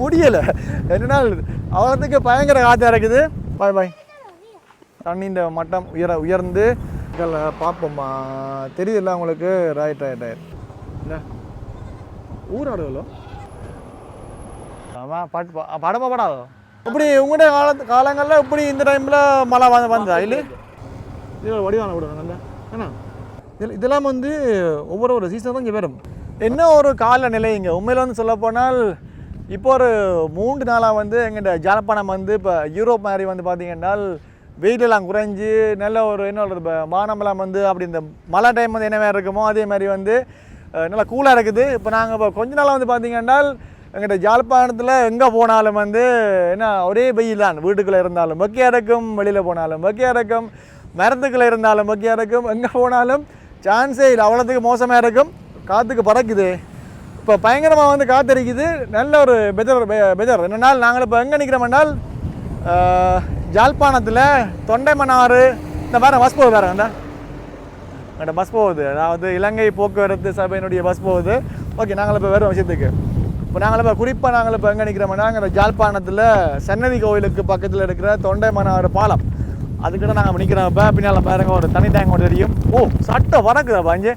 முடியலை. என்னன்னா அவ்வளோத்துக்கு பயங்கர காற்று இருக்குது பாய் பாய். தண்ணியின் மட்டம் உயர உயர்ந்து பார்ப்போம்மா. தெரியுதுல்ல உங்களுக்கு? ரைட் ரைட் ரைட் இல்லை ஊராடுகளோ ஆமாம் பாட்டு படமா படாதோ? இப்படி உங்களுடைய காலத்து காலங்களில் இப்படி இந்த டைமில் மழை வந்து வந்ததா? இல்லை? இதில் வடிவான விடுங்க நல்ல. என்ன? இதில் இதெல்லாம் வந்து ஒவ்வொரு ஒரு சீசன் தான் இங்கே வரும். என்ன ஒரு காலநிலை இங்கே? உண்மையில் வந்து சொல்ல போனால் இப்போ ஒரு மூன்று நாளாக வந்து எங்கிட்ட ஜலப்பானம் வந்து இப்போ யூரோப் மாதிரி வந்து பார்த்தீங்கன்னா வெயிலெல்லாம் குறைஞ்சி நல்ல ஒரு என்ன சொல்கிறது இப்போ வானமெல்லாம் வந்து அப்படி இந்த மழை டைம் வந்து என்ன மாதிரி இருக்குமோ அதே மாதிரி வந்து நல்லா கூலாக இருக்குது. இப்போ நாங்கள் இப்போ கொஞ்ச நாளாக வந்து பார்த்தீங்கன்னா எங்கிட்ட ஜாழ்ப்பாணத்தில் எங்கே போனாலும் வந்து என்ன ஒரே வெயில் தான். வீட்டுக்குள்ளே இருந்தாலும் வெக்கையாக இருக்கும் வெளியில் போனாலும் வெக்கையாக இருக்கும் மரத்துக்குள்ளே இருந்தாலும் வெக்கையாக இருக்கும் எங்கே போனாலும் சான்ஸே இல்லை. அவ்வளோத்துக்கு மோசமாக இருக்கும். காற்றுக்கு பறக்குது. இப்போ பயங்கரமாக வந்து காத்தடிக்குது. நல்ல ஒரு பெஜர் ரெண்டு நாள் நாங்கள் இப்போ எங்கே நிற்கிறோம்னால் ஜாழ்ப்பாணத்தில் தொண்டைமன்னாறு இந்த வேறு பஸ் போகுது வேறு அந்த பஸ் போகுது. அதாவது இலங்கை போக்குவரத்து சபையினுடைய பஸ் போகுது. ஓகே நாங்கள் இப்போ வேறு விஷயத்துக்கு. இப்போ நாங்கள் இப்போ குறிப்பாக நாங்கள் இப்போ எங்கே நிற்கிறோம்னா அங்கே ஜாழ்ப்பாணத்தில் சன்னதி கோவிலுக்கு பக்கத்தில் இருக்கிற தொண்டைமன்னாறு பாலம். அதுக்கிட்ட நாங்கள் நிற்கிறோம் இப்போ பின்னால் பாருங்க ஒரு தனி டேங்க் ஒன்று தெரியும். ஓ சட்டை வரக்குதா பாஞ்சு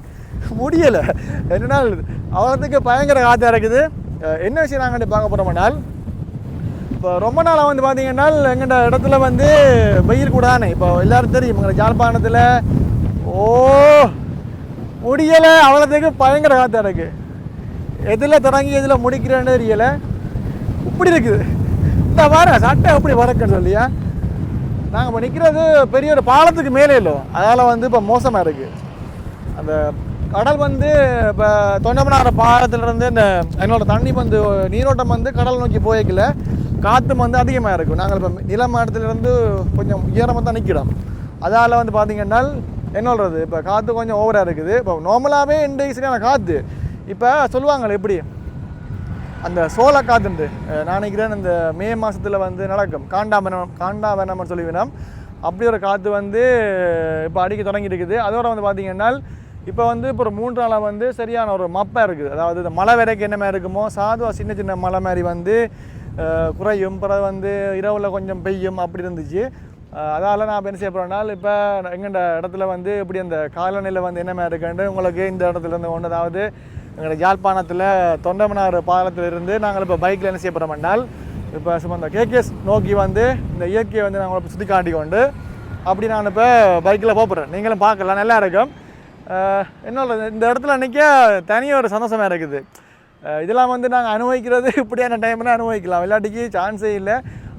முடியலை. என்னன்னா அவ்வளோத்துக்கு பயங்கர காற்றாக இருக்குது. என்ன விஷயம் நாங்கள் பார்க்க போகிறோம்னால் இப்போ ரொம்ப நாளாக வந்து பார்த்தீங்கன்னா எங்கள்ட இடத்துல வந்து வெயில் கூட தானே. இப்போ எல்லாரும் தெரியும் எங்களை ஜாழ்ப்பாணத்தில் ஓ முடியலை. அவ்வளோத்துக்கு பயங்கர காற்றாக இருக்குது எதில் தொடங்கி எதில் முடிக்கிறேன்னு தெரியலை. இப்படி இருக்குது. இந்த பாரு சட்டை எப்படி வரக்குன்னு சொல்லியா? நாங்கள் இப்போ நிற்கிறது பெரிய ஒரு பாலத்துக்கு மேலே இல்லை. அதால் வந்து இப்போ மோசமாக இருக்குது அந்த கடல் வந்து இப்போ தொண்டமனார பாலத்திலிருந்து இந்த எங்களோட தண்ணி வந்து நீரோட்டம் வந்து கடல் நோக்கி போய்க்கல. காற்று வந்து அதிகமாக இருக்கும் நாங்கள் இப்போ நிலமட்டத்திலிருந்து கொஞ்சம் உயரமாக தான் நிற்கிறோம் அதால் வந்து பார்த்திங்கன்னா என்ன சொல்கிறது இப்போ காற்று கொஞ்சம் ஓவராக இருக்குது. இப்போ நார்மலாகவே இந்த காற்று இப்போ சொல்லுவாங்களே எப்படி? அந்த சோள காத்துண்டு நான் நினைக்கிறேன் இந்த மே மாதத்தில் வந்து நடக்கும். காண்டாவனம் காண்டாவனம்னு சொல்லிவினோம் அப்படி ஒரு காற்று வந்து இப்போ அடிக்க தொடங்கி இருக்குது அதோட வந்து பார்த்திங்கன்னா இப்போ வந்து இப்போ ஒரு மூன்று நாளாக வந்து சரியான ஒரு மப்பை இருக்குது. அதாவது இந்த மலை வரைக்கும் என்ன மாதிரி இருக்குமோ சாதுவா சின்ன சின்ன மலை மாதிரி வந்து குறையும். பிறகு வந்து இரவில் கொஞ்சம் பெய்யும். அப்படி இருந்துச்சு. அதால் நான் என்ன செய்ய போகிறேன்னால் இப்போ எங்கள்ட இடத்துல வந்து இப்படி அந்த காலநிலை வந்து என்ன மாதிரி இருக்குன்ட்டு உங்களுக்கு இந்த இடத்துல இருந்து ஒன்று அதாவது எங்களோட யாழ்ப்பாணத்தில் தொண்டமனார் பாலத்தில் இருந்து நாங்கள் இப்போ பைக்கில் என்ன செய்ய போகிறோம்னால் இப்போ சும்மா இந்த கேகேஎஸ் நோக்கி வந்து இந்த இயற்கையை வந்து நாங்கள் சுற்றி காட்டி கொண்டு அப்படி நான் இப்போ பைக்கில் போகிறேன் நீங்களும் பார்க்கலாம். நல்லா இருக்கும். என்ன என்னோட இந்த இடத்துல நிற்க தனி ஒரு சந்தோஷமாக இருக்குது. இதெல்லாம் வந்து நாங்கள் அனுபவிக்கிறது இப்படியான டைமில் அனுபவிக்கலாம். விளையாட்டுக்கு சான்ஸே இல்லை.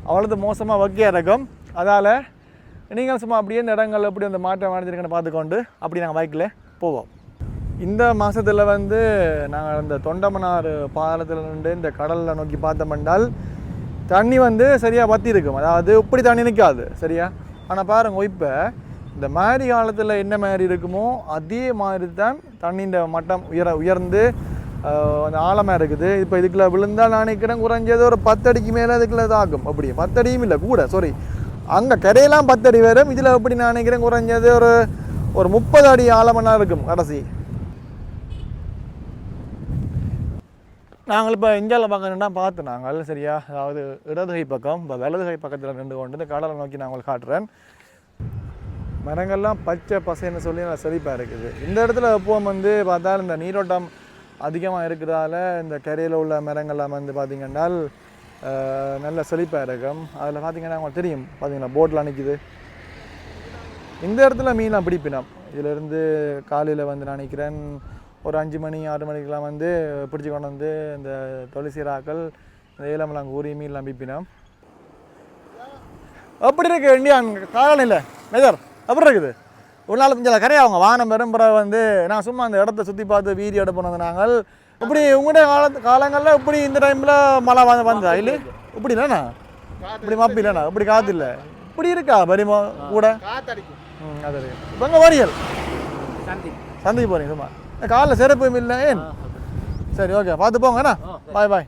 அவ்வளோது மோசமாக வக்கையாக இருக்கும். அதால் நீங்கள் சும்மா அப்படியே இந்த இடங்கள் எப்படி அந்த மாற்றம் அடைஞ்சிருக்கேன்னு பார்த்துக்கொண்டு அப்படி நாங்கள் பைக்கில் போவோம். இந்த மாதத்தில் வந்து நாங்கள் இந்த தொண்டமனார் பாலத்தில் நின்று இந்த கடலில் நோக்கி பார்த்தோம்னால் தண்ணி வந்து சரியாக வத்தி இருக்கும் அதாவது இப்படி தண்ணி நிற்காது சரியா? ஆனால் பாருங்க இப்போ இந்த மாதிரி காலத்தில் என்ன மாதிரி இருக்குமோ அதே மாதிரி தான் தண்ணியின் மட்டம் உயர உயர்ந்து அந்த ஆழமாக இருக்குது. இப்போ இதுக்குள்ள விழுந்தால் நான் நினைக்கிறேன் குறைஞ்சது ஒரு பத்தடிக்கு மேலே இதுக்குள்ள தாக்கும் அப்படி பத்தடியும் இல்லை கூட சாரி அங்கே கரையெல்லாம் பத்தடி வரும். இதில் எப்படி நான் நினைக்கிறேன் குறைஞ்சது ஒரு ஒரு முப்பது அடி ஆழமெல்லாம் இருக்கும் கடைசி. நாங்கள் இப்போ இந்தியாவில் பார்க்கணுன்னா பார்த்து நாங்கள் சரியா? அதாவது இடதுகை பக்கம் இப்போ வலதுகை பக்கத்தில் நின்று கொண்டு கடலை நோக்கி நான் காட்டுறேன். மரங்கள்லாம் பச்சை பசைன்னு சொல்லி நல்லா செழிப்பாக இருக்குது. இந்த இடத்துல எப்பவும் வந்து பார்த்தால் இந்த நீரோட்டம் அதிகமாக இருக்கிறதால இந்த கரையில் உள்ள மரங்கள்லாம் வந்து பார்த்திங்கன்னா நல்ல செழிப்பாக இருக்கும். அதில் பார்த்தீங்கன்னா உங்களுக்கு தெரியும். பார்த்தீங்கன்னா போட்லாம் நிற்கிது இந்த இடத்துல மீன்லாம் பிடிப்பினோம் இதிலிருந்து காலையில் வந்து நான் நினைக்கிறேன் ஒரு அஞ்சு மணி ஆறு மணிக்கெலாம் வந்து பிடிச்சி கொண்டு வந்து இந்த தொலைசீராக்கள் இந்த ஏலமெல்லாம் கூறி மீன்லாம் பிப்பினோம் அப்படி இருக்கு இந்தியா காலநிலை. மேஜர் அப்புறம் இருக்குது. ஒரு நாள் கொஞ்சம் கரையா அவங்க வானம் பெரும் வந்து நான் சும்மா அந்த இடத்த சுற்றி பார்த்து வீதி எடுப்போம் நாங்கள். இப்படி உங்களுடைய கால காலங்களில் இப்படி இந்த டைமில் மழை வந்து வந்தது? இல்லை இப்படி இல்லைண்ணா? இப்படி மப்பி இல்லைண்ணா? இப்படி காற்று இல்லை. இப்படி இருக்கா பரிமோ கூட? ம் அது இருக்கு. இப்போ எங்கே வாரியல். சந்தி சந்தைக்கு போகிறீங்க சும்மா. காலைல சிறப்பு இல்லை? ஏன்? சரி ஓகே பார்த்து போங்கண்ணா. பாய் பாய்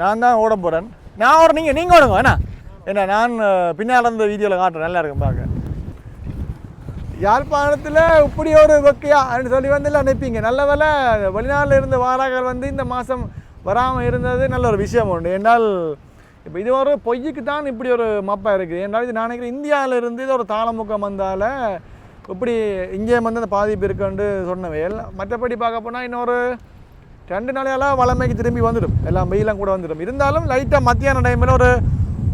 நான் தான் ஓட போகிறேன் நான் ஓட நீங்கள் நீங்கள் ஓடுங்க என்ன என்ன நான் பின்னால் இருந்த வீடியோவில் காட்டுறேன். நல்லா இருக்கும் பார்க்க யாழ்ப்பாணத்தில் இப்படி ஒரு வெக்கையா அப்படின்னு சொல்லி வந்து எல்லாம் நினைப்பீங்க. நல்ல வேலை வெளிநாட்டில் இருந்து வாராக்கள் வந்து இந்த மாதம் வராமல் இருந்தது நல்ல ஒரு விஷயம் உண்டு. என்றால் இப்போ இது ஒரு பொய்யுக்கு தான் இப்படி ஒரு மப்பாக இருக்குது. என்றால் இது நான் நினைக்கிறேன் இருந்து இது ஒரு தாளமுக்கம் வந்தால் இப்படி இங்கே வந்து அந்த பாதிப்பு இருக்குன்னு சொன்னவையல் எல்லாம் மற்றபடி பார்க்க போனால் இன்னொரு ரெண்டு நாளையெல்லாம் வளமைக்கு திரும்பி வந்துடும். எல்லாம் வெயிலாம் கூட வந்துடும். இருந்தாலும் லைட்டாக மத்தியான டைமில் ஒரு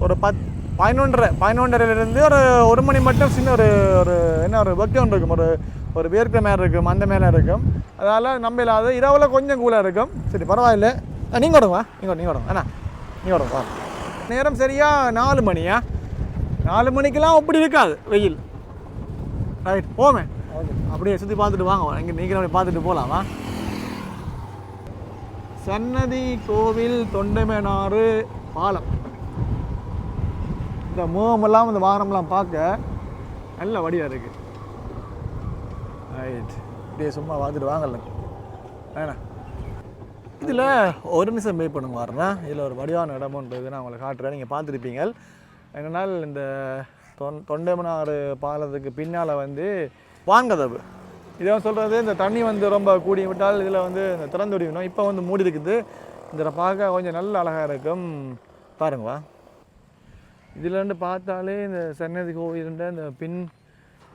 ஒரு பத் பதினொன்றரை பதினொன்றரைலேருந்து ஒரு ஒரு மணி மட்டும் சின்ன ஒரு ஒரு என்ன ஒரு வெக்கம் இருக்கும். ஒரு ஒரு வேர்க்க மேலே இருக்கும் அந்த மேலே இருக்கும். அதால் நம்ம இல்லாத இரவில் கொஞ்சம் கூலாக இருக்கும். சரி பரவாயில்ல. நீங்கள் விடுங்க நீங்கள் நீங்கள் விடுங்க அண்ணா நீ விடுங்க வா. நேரம் சரியாக நாலு மணியா? நாலு மணிக்கெல்லாம் அப்படி இருக்காது வெயில். ரைட் போமே அப்படியே சுற்றி பார்த்துட்டு வாங்க இங்கே நீங்கள் அப்படியே பார்த்துட்டு போகலாமா சன்னதி கோவில் தொண்டைமேனாறு பாலம். இந்த முகமெல்லாம் இந்த வாகனம்லாம் பார்க்க நல்ல வடிவாக இருக்குது ரைட் இப்படியே சும்மா பார்த்துட்டு வாங்கல வேணா. இதில் ஒரு நிமிஷம் வெயிட் பண்ணுங்க வரேன்னா இதில் ஒரு வடிவான இடமுன்றது நான் உங்களை காட்டுறேன். நீங்கள் பார்த்துருப்பீங்க. எங்கனால் இந்த தொன் தொண்டைமனாறு பாலத்துக்கு பின்னால் வந்து வான்கதவு இதை சொல்கிறது இந்த தண்ணி வந்து ரொம்ப கூடி விட்டால் இதில் வந்து இந்த திறந்து விடணும் இப்போ வந்து மூடி இருக்குது இதில் பார்க்க கொஞ்சம் நல்ல அழகாக இருக்கும். பாருங்கவா வா இதிலேருந்து பார்த்தாலே இந்த சன்னதி கோவிலுன்ற இந்த பின்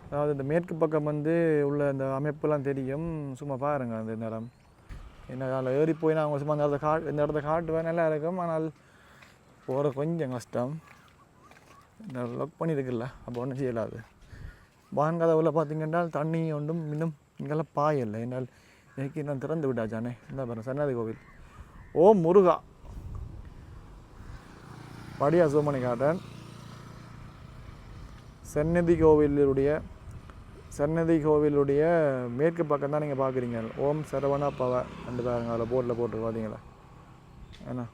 அதாவது இந்த மேற்கு பக்கம் வந்து உள்ள இந்த அமைப்புலாம் தெரியும். சும்மா பாருங்க அந்த நேரம் என்ன அதில் ஏறி போய் நான் சும்மா அந்த இடத்த காட்டு இந்த இடத்த காட்டுவேன் நல்லா இருக்கும். ஆனால் போகிற கொஞ்சம் கஷ்டம். இந்த லொக் பண்ணியிருக்குல்ல அப்போ ஒன்றும் செய்யலாது. வான் கதவுல பார்த்தீங்கன்னா தண்ணி ஒன்றும் இன்னும் இங்கெல்லாம் பாயல்லை. என்னால் இன்னைக்கு நான் திறந்து விட்டாச்சானே இந்த பாருங்கள் சன்னதி கோவில். ஓ முருகா. படியா சுமணி காட்டன் சென்னதி கோவிலுடைய சன்னதி கோவிலுடைய மேற்கு பக்கம் தான் நீங்கள் பார்க்குறீங்க ஓம் சரவணா பவ ரெண்டு பாருங்க அதில் போர்டில் போட்டு பார்த்தீங்களா ஏன்னா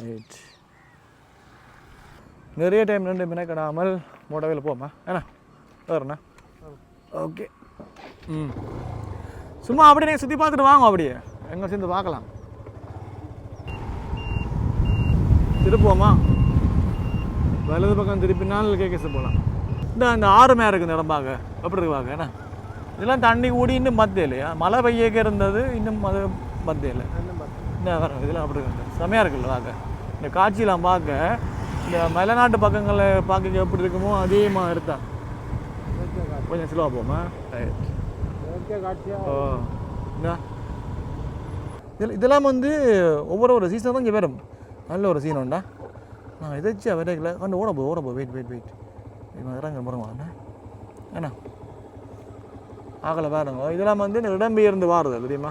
ரைட் நிறைய டைம் ரெண்டு மினக்கிடாமல் மூடவையில் போமா ஏண்ணா வேறுண்ணா ஓகே ம். சும்மா அப்படியே நீங்கள் சுற்றி பார்த்துட்டு வாங்க அப்படியே. எங்கே சேர்ந்து பார்க்கலாம். திருப்புவோமா? வலது பக்கம் திருப்பினால் கேகேஸ் போகலாம் இந்த அந்த ஆறு மேலே இருக்குது இந்த இடம் பார்க்க. எப்படி இருக்குவாங்க என்ன? இதெல்லாம் தண்ணி கூடி இன்னும் மத்திய இல்லையா? மழை பெய்யக்க இருந்தது இன்னும் அது மத்திய இல்லை. இன்னும் வர இதெல்லாம் அப்படி இருக்கு. செமையாக இருக்குல்ல பார்க்க. இந்த காட்சியெலாம் பார்க்க இந்த மலைநாட்டு பக்கங்களை பார்க்க எப்படி இருக்குமோ அதிகமாக இருந்தா கொஞ்சம் ஸ்லோவாக போமா? ஓ என்ன? இதெல்லாம் வந்து ஒவ்வொரு ஒரு சீசன் தான் இங்கே வரும். நல்ல ஒரு சீன் உண்டா? நான் எதாச்சும் விரைக்கல கண்டு ஓட போ ஓட போ. வெயிட் வெயிட் வெயிட் இவன் இறங்க முறங்க ஆகலை பாருங்க. இதெல்லாம் வந்து இடம்பெயர்ந்து வாருது தெரியுமா?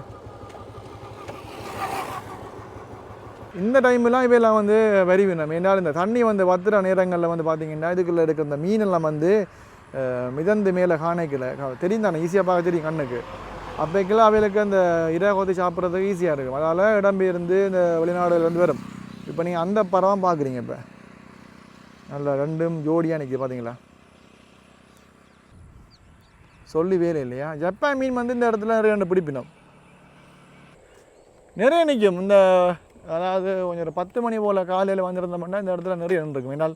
இந்த டைம்லாம் இவையெல்லாம் வந்து வரிவினம் என்னால் இந்த தண்ணி வந்து வத்துற நேரங்களில் வந்து பார்த்தீங்கன்னா இதுக்குள்ளே இருக்கிற இந்த மீனெல்லாம் வந்து மிதந்து மேலே காணைக்கல. தெரியும் தானே? ஈஸியாக பார்க்க தெரியும் கண்ணுக்கு. அப்போக்கெல்லாம் அவைகளுக்கு அந்த இரை கொத்தி சாப்பிட்றதுக்கு ஈஸியாக இருக்கும். அதனால் இடம்பெயர்ந்து இந்த வெளிநாடுகள் வந்து வரும். இப்போ நீங்கள் அந்த பறவை பார்க்குறீங்க இப்போ? நல்ல ரெண்டும் ஜோடியாக நிற்கிது பார்த்தீங்களா சொல்லி வேலை இல்லையா? ஜப்பான் மீன் வந்து இந்த இடத்துல நிறைய ரெண்டு பிடிப்பினோம் நிறைய நிற்கும் இந்த அதாவது கொஞ்சம் ஒரு பத்து மணி போல் காலையில் வந்திருந்தோம்னா இந்த இடத்துல நிறைய இருக்கும் ஏன்னால்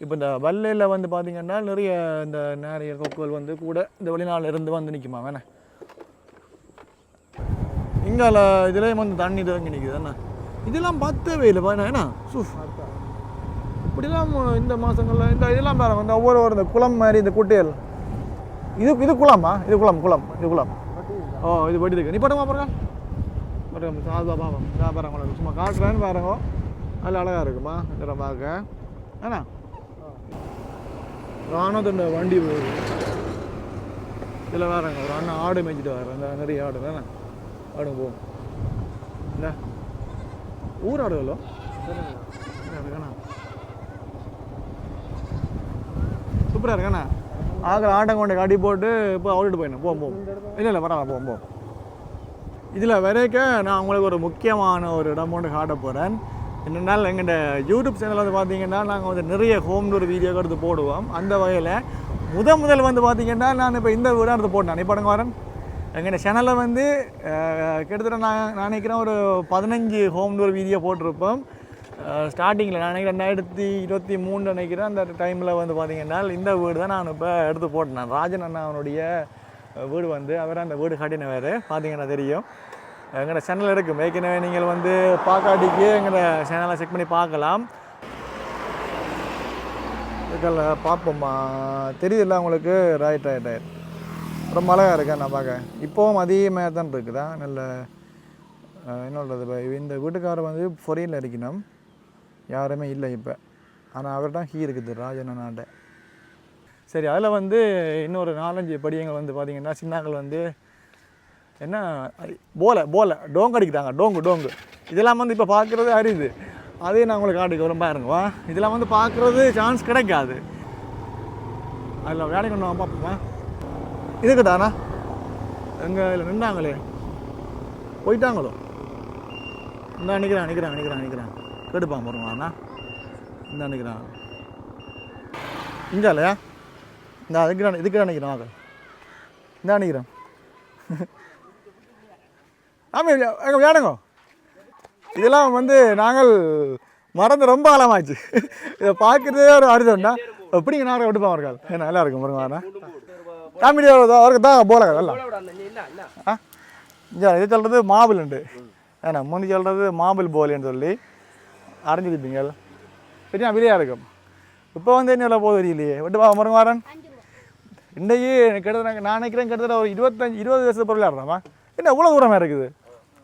இப்போ இந்த வல்லையில் வந்து பார்த்தீங்கன்னா நிறைய இந்த நிறைய கொக்குகள் வந்து கூட இந்த வெளிநாளில் இருந்து வந்து நிற்குமா வேணே இங்கால இதுலேயும் வந்து தண்ணி தேங்கி நிற்குது என்ன? இதெல்லாம் பத்தவே இல்லை. பாருங்க என்ன சூஃப். இப்படிலாம் இந்த மாதங்களில் இந்த இதெல்லாம் பாருங்க இந்த ஒவ்வொரு ஒரு இந்த குளம் மாதிரி இந்த குட்டையல். இது இது குளமா? இது குளம் குளம் இது குளம். ஓ இது படி இருக்கு. நீ படமா பாருங்க பாருங்க சாதா பாவம் இதா பாருங்க சும்மா காட்டுறேன்னு பாருங்க. அதில் அழகாக இருக்குமா? இந்த பார்க்க. ஏண்ணா ராணுவத்தோட வண்டி போகுது. இதில் வேறங்க ஒரு அண்ணன் ஆடு மேய்ச்சிட்டு வர இந்த நிறைய ஆடு தானே ஆடு போகும் இல்லை ஊர் ஆடுகளோ இருக்காண்ணா சூப்பராக இருக்காண்ணா ஆகிற ஆட்டம் கொண்டு அடி போட்டு இப்போ அவுட்டு போயிடணும். போம் போம் இல்லை இல்லை பரவாயில்ல போம் போம் இதில் வரைக்க நான் உங்களுக்கு ஒரு முக்கியமான ஒரு இடம் ஒன்று காட்ட போகிறேன் என்னென்னால் எங்கள்கிட்ட யூடியூப் சேனல் வந்து பார்த்தீங்கன்னா நாங்கள் வந்து நிறைய ஹோம் டூர் வீடியோ எடுத்து போடுவோம். அந்த வகையில் முத முதல் வந்து பார்த்தீங்கன்னா நான் இப்போ இந்த வீடாக எடுத்து போட்டேன். இப்போ வரேன். எங்கள் சேனலில் வந்து கிட்டத்தட்ட நான் நான் நினைக்கிறேன் ஒரு பதினஞ்சு ஹோம் டூர் வீடியோ போட்டிருப்போம். ஸ்டார்டிங்கில் நான் நினைக்கிறேன் ரெண்டாயிரத்தி இருபத்தி மூணு நினைக்கிறேன். அந்த டைமில் வந்து பார்த்தீங்கன்னா இந்த வீடு தான் நான் இப்போ எடுத்து போட்டேன் ராஜன் அண்ணா அவனுடைய வீடு வந்து அவர் அந்த வீடு கட்டினவர். பார்த்தீங்கன்னா தெரியும். எங்களோட சேனல் இருக்கும் ஏற்கனவே நீங்கள் வந்து பார்க்காட்டிக்கு எங்களோட சேனலை செக் பண்ணி பார்க்கலாம் பார்ப்போம்மா. தெரியுதுல்ல உங்களுக்கு? ரைட் ரைட் ரைட் ரொம்ப அழகாக இருக்கா நான் பார்க்க இப்போவும் அதிகமாக தான் இருக்குதா? நல்ல என்ன சொல்கிறது இப்போ? இந்த வீட்டுக்காரர் வந்து ஃபொரினில் இருக்கணும். யாருமே இல்லை இப்போ. ஆனால் அவர்கிட்ட ஹீ இருக்குது ராஜன் சரி அதில் வந்து இன்னொரு நாலஞ்சு படியங்கள் வந்து பார்த்தீங்கன்னா சின்னாக்கள் வந்து என்ன? போல போல. டோங்கு அடிக்கிறாங்க. டோங்கு டோங்கு. இதெல்லாம் வந்து இப்போ பார்க்குறது அரிது. அதே நான் உங்களுக்கு காட்டுக்கு ரொம்ப பாருங்க இதெல்லாம் வந்து பார்க்குறது சான்ஸ் கிடைக்காது. அதில் வேலைக்கு ஒன்று பார்ப்போமா இதுக்கிட்டாண்ணா எங்கே இதில் நின்றாங்களே போயிட்டாங்களோ? இந்த நிற்கிறான் நிற்கிறான் நிற்கிறான் நிற்கிறான் கெடுப்பான் போகிறோம் அண்ணா. இந்த நிற்கிறான் இங்கே இல்லையா? இந்த அதுக்கு இதுக்கு நினைக்கிறேன் வாங்க. இந்த நிற்கிறேன் ஆமாம் எங்கள் வேணுங்க இதெல்லாம் வந்து நாங்கள் மறந்து ரொம்ப காலமாச்சு இதை பார்க்குறதே ஒரு அறுதம்னா எப்படிங்க நாங்கள் விட்டுப்போம் இருக்காது நல்லா இருக்கும் பாருங்க காமெடி அவருக்கு தான் போல இங்கே இது சொல்கிறது மாபிள் உண்டு. ஏன்னா முந்தி சொல்கிறது மாபிள் போலின்னு சொல்லி அறிஞ்சிருப்பீங்க சரியா வெளியாக இருக்கும். இப்போ வந்து என்ன விலை போகுது தெரியலையே. விட்டு முருங்காரன் இன்றைக்கு கிட்டத்தட்ட நான் நினைக்கிறேன் கிட்டத்தட்ட ஒரு இருபத்தஞ்சி இருபது வருஷத்து பொருள் விளையாடுறாமா என்ன இவ்வளோ தூரமாக இருக்குது?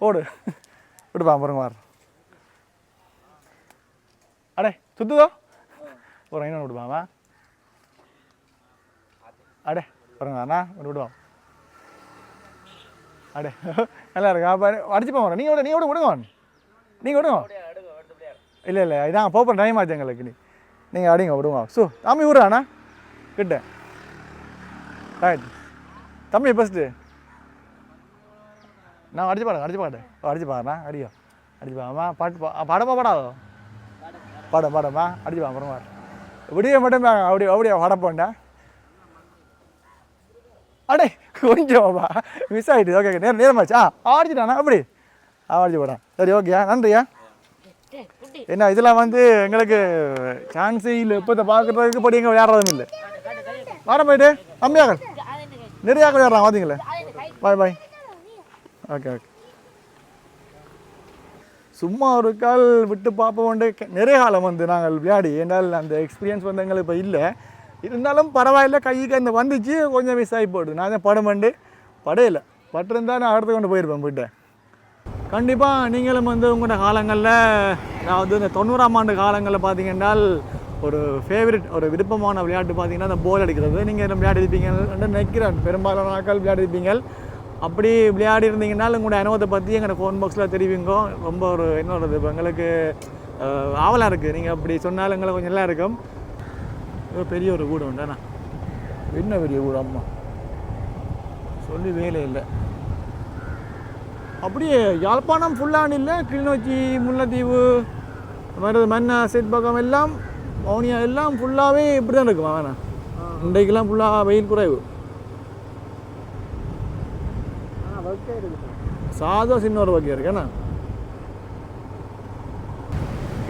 ஓடு. விட்டுப்பா முருங்காரன் அடே சுத்துதோ? ஒரு ஐநூறு விடுவாமா அடே. பாருங்க அண்ணா ஒரு விடுவான் அடே நல்லா இருக்கு அப்போ அடிச்சு போங்க நீங்கள் விட நீ விட விடுங்க. நீங்கள் விடுங்க. இல்லை இல்லை இதான் போப்போம் டைம் ஆச்சு எங்களுக்கு நீ நீங்கள் அடிங்க விடுங்க. சு தம்பி விட்றாண்ணா கிட்ட. ரைட் தம்பி ஃபஸ்ட்டு நான் அடிச்சு பாடுங்க அடிச்சு பாடு அடிச்சு பாடுறா அடியோ. அடிச்சு பாமா பாட்டு பா படமா படாதோ படம் படமா அடிச்சு பா அப்புறமா. விடிய மட்டும் அப்படி அப்படியே படப்போண்டா அடே கொஞ்சமாப்பா மிஸ் ஆகிட்டு ஓகே நேரம் நேரமாச்சா ஆடிச்சிட்டானா அப்படி ஆடிச்சு போடான் சரி ஓகே நன்றியா என்ன இதெல்லாம் வந்து எங்களுக்கு சான்ஸே இல்லை. இப்போ இதை பார்க்குறதுக்கு படி எங்கே விளையாடுறதும் இல்லை. வர போயிட்டு. கம்மியாக நிறையா விளையாடுறான் பார்த்தீங்களே பாய் பாய் ஓகே ஓகே சும்மா ஒரு கால் விட்டு பார்ப்போம் நிறைய காலம் வந்து நாங்கள் விளையாடி ஏன்னால் அந்த எக்ஸ்பீரியன்ஸ் வந்து எங்களுக்கு இப்போ இல்லை. இருந்தாலும் பரவாயில்ல கைக்கு அந்த வந்துச்சு கொஞ்சம் மிஸ் ஆகி போயிடுது. நான் தான் படம் பண்ணி படையில. பட்டிருந்தா நான் அடுத்து கொண்டு போயிருப்பேன் போயிட்டேன் கண்டிப்பாக நீங்களும் வந்து உங்களோட காலங்களில் நான் வந்து இந்த தொண்ணூறாம் ஆண்டு காலங்களில் பார்த்தீங்கன்னா ஒரு ஃபேவரட் ஒரு விருப்பமான விளையாட்டு பார்த்தீங்கன்னா அந்த போல் அடிக்கிறது. நீங்கள் விளையாடி இருப்பீங்கன்னு நினைக்கிறேன். பெரும்பாலான நாட்கள் விளையாடி இருப்பீங்க. அப்படி விளையாடி இருந்தீங்கன்னா உங்களோட அனுபவத்தை பற்றி எங்களை ஃபோன் பாக்ஸில் தெரிவிங்க. ரொம்ப ஒரு என்ன சொல்கிறது இப்போ எங்களுக்கு ஆவலாக இருக்குது நீங்கள் அப்படி சொன்னாலும் எங்களுக்கு கொஞ்சம் நல்லா இருக்கும். இது பெரிய ஒரு வீடு உண்டாண்ணா என்ன பெரிய வீடு அம்மா? சொல்லி வேலை இல்லை. அப்படியே யாழ்ப்பாணம் ஃபுல்லான்னு இல்லை கிளிநொச்சி முல்லைத்தீவு மருது மன்னா செட் பக்கம் எல்லாம் மௌனியா எல்லாம் ஃபுல்லாகவே இப்படி தான் இருக்கும் வேணா இன்றைக்கெல்லாம் ஃபுல்லாக வெயில் குறைவு. சாதா சின்ன ஒரு வகை இருக்கு என்ன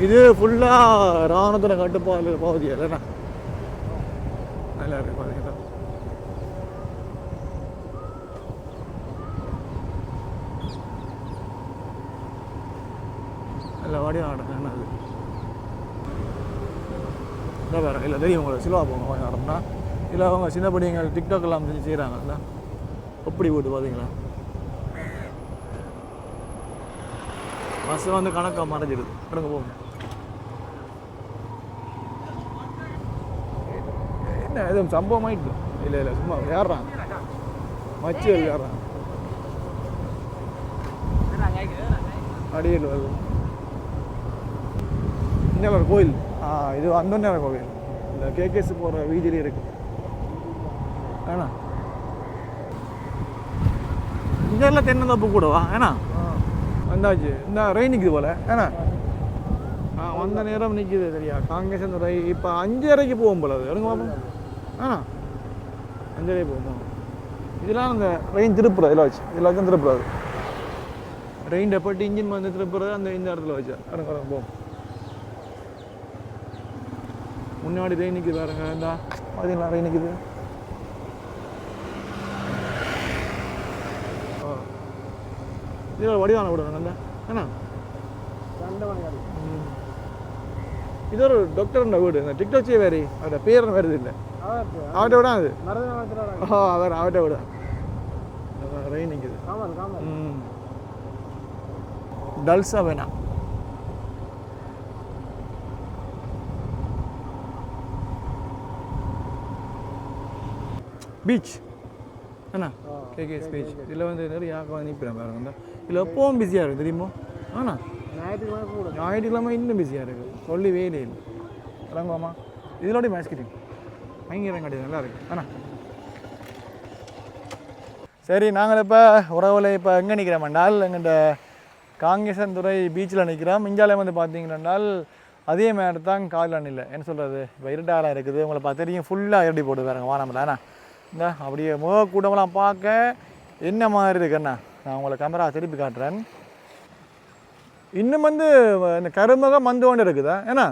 இது ஃபுல்லாக ராணுவத்தில் கட்டுப்பாடு பகுதி இல்லைண்ணா நல்லா இருக்கு பார்த்தீங்கன்னா இல்லை வாடியும் ஆடுறேன் அது இல்லை தெரியும் உங்களுக்கு சிலுவா போங்க கொஞ்சம் நடந்தா. இல்லை அவங்க சின்ன படிங்க டிக்டாக் எல்லாம் செஞ்சு செய்கிறாங்கல்ல அப்படி போட்டு பார்த்தீங்களா பஸ் வந்து கணக்காக மறைஞ்சிடுது எடுங்க போங்க. என்ன எதுவும் சம்பவம் ஆயிட்டு இல்லை இல்லை சும்மா ஏறுறான் மச்சு ஏறுறான் அடியில் வருது. இங்கே கோயில். ஆ இது அந்த கோவில். இந்த கேகேஸ் போகிற வீதியிலே இருக்கு. ஏண்ணா இங்கே எல்லாம் தென்னந்தோப்பு கூடவா ஏண்ணா வந்தாச்சு. இந்த ரெயின் நிற்குது போல. ஏண்ணா ஆ. வந்த நேரம் நிற்குது சரியா. காங்கிரஸ் அந்த ரை இப்போ அஞ்சரைக்கு போகும் போல அது. எடுங்க பார்ப்போம் ஆ அஞ்சரைக்கு போகும் இதெல்லாம் அந்த ரெயின் திருப்புறது இதில் வச்சு. இதில் வச்சு திருப்புறது. ரெயின் டெப்பட்டு இன்ஜின் வந்து திருப்புறது அந்த இந்த இடத்துல வச்சு. எடுங்க, போகும் முன்னாடி ரெயின் நிற்குது பாருங்க இந்த. பார்த்தீங்களா ரெயின் நிற்குது இதில் வடிவான விடுறாங்க அந்த ம். இது ஒரு டாக்டர் வீடு. இந்த டிக்டாக்ஸே வேறு. அவரோட பேர் வருது இல்லை. அவர்கிட்ட விட அது. ஓ அவர் அவர்கிட்ட விட. ரெயின் நிற்குது ம். டல்ஸா வேணாம் பீச் அண்ணா கேகேஎஸ் பீச் இதில் வந்து நிறைய யாக்கம் நிற்கிறேன் பாருங்க இந்த இதில் எப்பவும் பிஸியாக இருக்குது தெரியுமோ ஆண்ணா ஞாயிற்றுக்கிழமை இன்னும் பிஸியாக இருக்குது சொல்லி வேலை இல்லை இறங்குவோமா இதோட மேட்ச் கிட்டீங்க பயங்கரம் கிடையாது நல்லா இருக்கு அண்ணா சரி நாங்கள் இப்போ உறவுல இப்போ எங்கே நிற்கிறோம்னால் எங்கள்கிட்ட காங்கேசன்துறை பீச்சில் நிற்கிறோம் இந்தியாவில் வந்து பார்த்தீங்கன்னால் அதே மாதிரி தான் காலில் இல்லை என்ன சொல்கிறது இப்போ இருட்டாலாம் இருக்குது உங்களை பார்த்து தெரியும் ஃபுல்லாக இருட்டி போட்டு பாருங்க வானமில்ல அண்ணா இந்த அப்படியே முக கூட்டமெல்லாம் பார்க்க என்ன மாதிரி இருக்குண்ணா நான் உங்களை கேமரா திருப்பி காட்டுறேன். இன்னும் வந்து இந்த கருமகம் மந்து கொண்டு இருக்குதா? ஏன்னா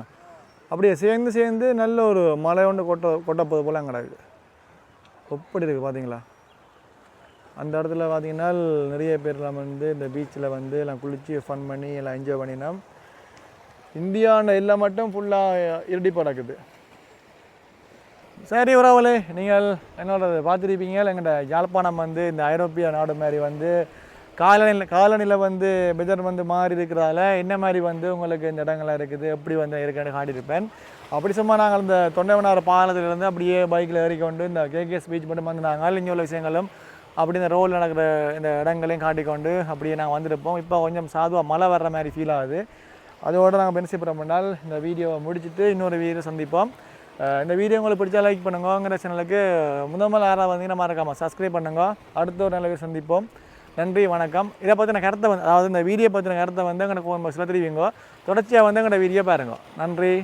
அப்படியே சேர்ந்து சேர்ந்து நல்ல ஒரு மலை ஒன்று கொட்ட கொட்டப்போது போல் அங்கே கிடக்கு எப்படி இருக்குது பார்த்தீங்களா அந்த இடத்துல பார்த்தீங்கன்னா நிறைய பேர்லாம் வந்து இந்த பீச்சில் வந்து எல்லாம் குளித்து ஃபன் பண்ணி எல்லாம் என்ஜாய் பண்ணினோம். இந்தியாண்ட எல்லாம் மட்டும் ஃபுல்லாக இருடி படக்குது சரி உறவுகளே நீங்கள் என்னோட பார்த்துருப்பீங்க. எங்கள்கிட்ட யாழ்ப்பாணம் வந்து இந்த ஐரோப்பிய நாடு மாதிரி வந்து காலநிலை காலநிலை வந்து வெதர் வந்து மாறி இருக்கிறதால என்ன மாதிரி வந்து உங்களுக்கு இந்த இடங்கள்லாம் இருக்குது எப்படி வந்து இருக்குன்னு காட்டியிருப்பேன். அப்படி சும்மா நாங்கள் இந்த தொண்டைவனார் பாலத்திலிருந்து அப்படியே பைக்கில் ஏறிக்கொண்டு இந்த கேகேஎஸ் பீச் மட்டும் வந்து நாங்கள் இங்கே உள்ள விஷயங்களும் அப்படி இந்த ரோல் நடக்கிற இந்த இடங்களையும் காட்டிக்கொண்டு அப்படியே நாங்கள் வந்திருப்போம். இப்போ கொஞ்சம் சாதுவாக மழை வர்ற மாதிரி ஃபீல் ஆகுது. அதோடு நாங்கள் பென்சில் பண்ணால் இந்த வீடியோவை முடிச்சுட்டு இன்னொரு வீடியோ சந்திப்போம். இந்த வீடியோ உங்களுக்கு பிடிச்சா லைக் பண்ணுங்கங்கிற சேனலுக்கு முதல் முதல்ல யாராவது வந்தீங்கன்னா மறக்காமல் சப்ஸ்கிரைப் பண்ணுங்க. அடுத்த ஒரு நல்ல சந்திப்போம். நன்றி வணக்கம். இதை பற்றின கருத்தை வந்து அதாவது இந்த வீடியோ பற்றின கருத்தை வந்து எங்களுக்கு சில தெரிவிங்க. தொடர்ச்சியாக வந்து எங்களோட வீடியோ பாருங்க. நன்றி.